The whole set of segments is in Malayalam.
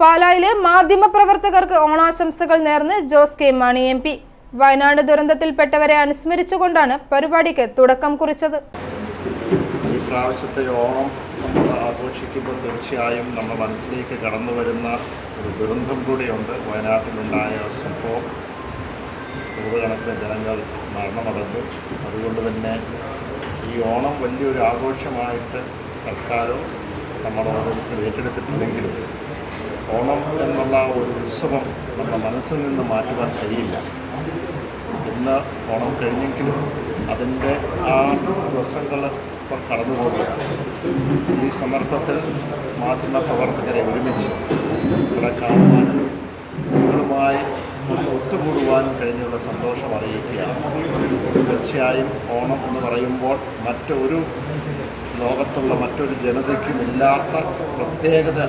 പാലായിലെ മാധ്യമപ്രവർത്തകർക്ക് ഓണാശംസകൾ നേർന്ന് Jose K Mani M P. Wayanad ദുരന്തത്തിൽപ്പെട്ടവരെ അനുസ്മരിച്ചുകൊണ്ടാണ് പരിപാടിക്ക് തുടക്കം കുറിച്ചത്. ഈ പ്രാവശ്യത്തെ ഓണം നമ്മൾ ആഘോഷിക്കുമ്പോൾ തീർച്ചയായും നമ്മുടെ മനസ്സിലേക്ക് കടന്നു വരുന്ന ഒരു ദുരന്തം കൂടിയുണ്ട്. വയനാട്ടിലുണ്ടായ സംഭവം. നൂറുകണക്കിന് ജനങ്ങൾ മരണമടഞ്ഞു. അതുകൊണ്ട് തന്നെ ഈ ഓണം വലിയൊരു ആഘോഷമായിട്ട് സർക്കാരോ നമ്മൾ ഏറ്റെടുത്തിട്ടില്ലെങ്കിലും ഓണം എന്നുള്ള ഒരു ഉത്സവം നമ്മുടെ മനസ്സിൽ നിന്ന് മാറ്റുവാൻ കഴിയില്ല. ഇന്ന് ഓണം കഴിഞ്ഞെങ്കിലും അതിന്റെ ആ ദിവസങ്ങൾ ഇപ്പോൾ കടന്നു പോകുകയാണ്. ഈ സന്ദർഭത്തിൽ മാധ്യമ പ്രവർത്തകരെ ഒരുമിച്ച് ഇവിടെ കാണുവാനും നിങ്ങളുമായി ഒത്തുകൂടുവാനും കഴിഞ്ഞുള്ള സന്തോഷം അറിയിക്കുകയാണ്. തീർച്ചയായും ഓണം എന്ന് പറയുമ്പോൾ മറ്റൊരു ലോകത്തുള്ള മറ്റൊരു ജനതയ്ക്കും ഇല്ലാത്ത പ്രത്യേകത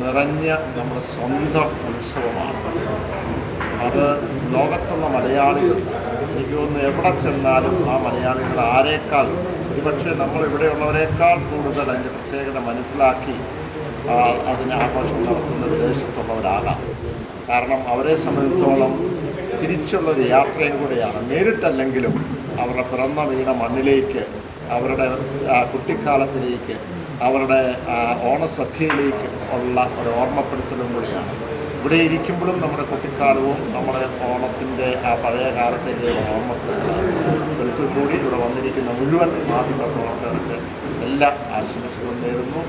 നിറഞ്ഞ നമ്മുടെ സ്വന്തം ഉത്സവമാണ്. അത് ലോകത്തുള്ള മലയാളികൾ എനിക്ക് തോന്നുന്നു എവിടെ ചെന്നാലും ആ മലയാളികൾ ആരേക്കാൾ ഒരുപക്ഷെ നമ്മളിവിടെയുള്ളവരെക്കാൾ കൂടുതൽ അതിന്റെ പ്രത്യേകത മനസ്സിലാക്കി അതിനെ ആഘോഷം നടത്തുന്ന വിദേശത്തുള്ളവരാകാം. കാരണം അവരെ സംബന്ധിച്ചോളം തിരിച്ചുള്ളൊരു യാത്രയും കൂടെയാണ്. നേരിട്ടല്ലെങ്കിലും അവരുടെ പിറന്ന വീണ മണ്ണിലേക്ക് അവരുടെ കുട്ടിക്കാലത്തിലേക്ക് അവരുടെ ഓണസദ്യയിലേക്ക് ഉള്ള ഒരു ഓർമ്മപ്പെടുത്തലും കൂടിയാണ്. ഇവിടെ ഇരിക്കുമ്പോഴും നമ്മുടെ കുട്ടിക്കാലവും നമ്മുടെ ഓണത്തിന്റെ ആ പഴയ കാലത്തിന്റെ ഓർമ്മപ്പെടുത്തലാണ് കൂടി ഇവിടെ വന്നിരിക്കുന്ന മുഴുവൻ മാധ്യമ പ്രവർത്തകർക്ക് എല്ലാ ആശംസകളും നേരുന്നു.